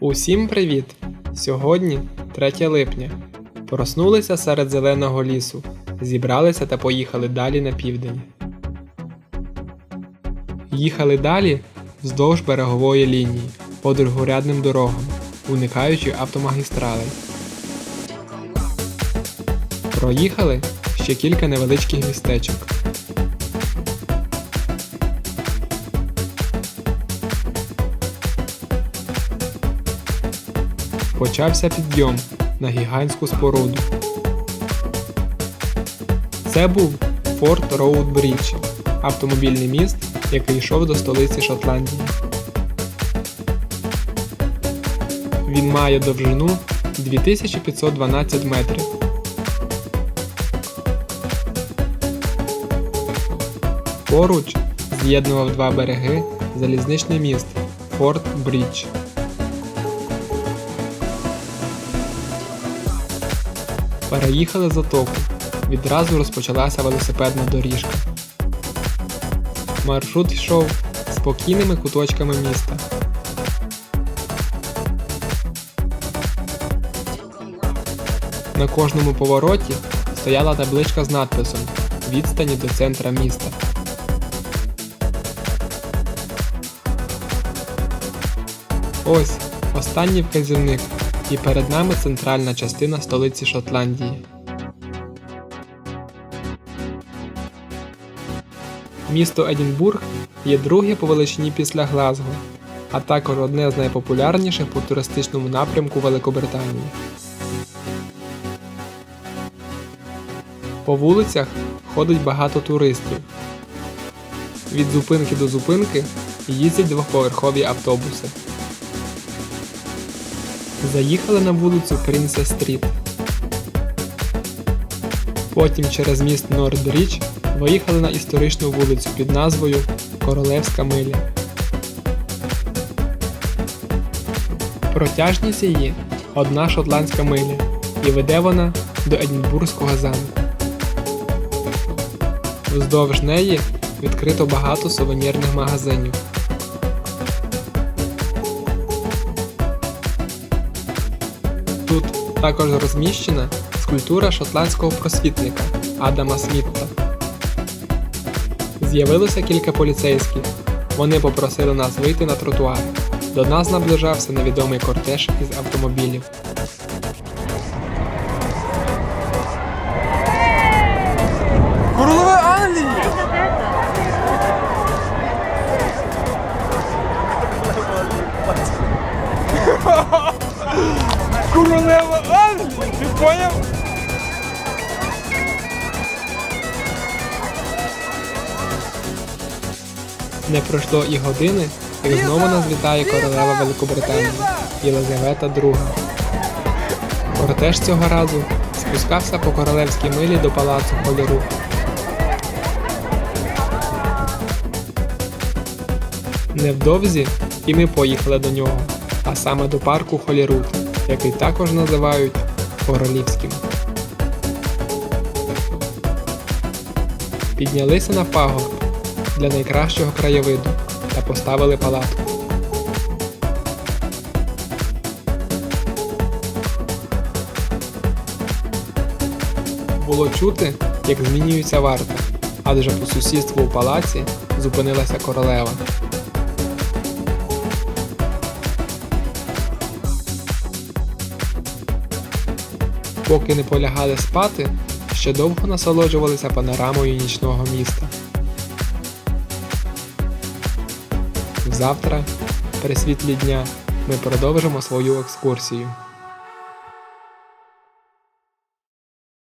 Усім привіт! Сьогодні 3 липня. Проснулися серед зеленого лісу, зібралися та поїхали далі на південь. Їхали далі вздовж берегової лінії по другорядним дорогам, уникаючи автомагістралей. Проїхали ще кілька невеличких містечок. Почався підйом на гігантську споруду. Це був Форт Роуд Брідж, автомобільний міст, який йшов до столиці Шотландії. Він має довжину 2512 метрів. Поруч з'єднував два береги залізничний міст Форт Брідж. Переїхали затоку. Відразу розпочалася велосипедна доріжка. Маршрут йшов спокійними куточками міста. На кожному повороті стояла табличка з надписом Відстані до центра міста. Ось останній вказівник, і перед нами центральна частина столиці Шотландії. Місто Едінбург є друге по величині після Глазго, а також одне з найпопулярніших по туристичному напрямку Великобританії. По вулицях ходить багато туристів. Від зупинки до зупинки їздять двоповерхові автобуси. Заїхали на вулицю Принцес Стріт. Потім через міст Нордріч виїхали на історичну вулицю під назвою Королевська миля. Протяжність її одна шотландська миля, і веде вона до Едінбурзького замку. Вздовж неї відкрито багато сувенірних магазинів. Тут також розміщена скульптура шотландського просвітника Адама Смітта. З'явилося кілька поліцейських. Вони попросили нас вийти на тротуар. До нас наближався невідомий кортеж із автомобілів. Ти поняв? Не пройшло і години, як знову нас вітає королева Великобританії Єлизавета II. Кортеж цього разу спускався по королевській милі до палацу Холіру. Невдовзі і ми поїхали до нього, а саме до парку Холірут, який також називають Королівським. Піднялися на пагорб для найкращого краєвиду та поставили палатку. Було чути, як змінюється варта, адже по сусідству у палаці зупинилася королева. Поки не полягали спати, ще довго насолоджувалися панорамою нічного міста. Завтра, при світлі дня, ми продовжимо свою екскурсію.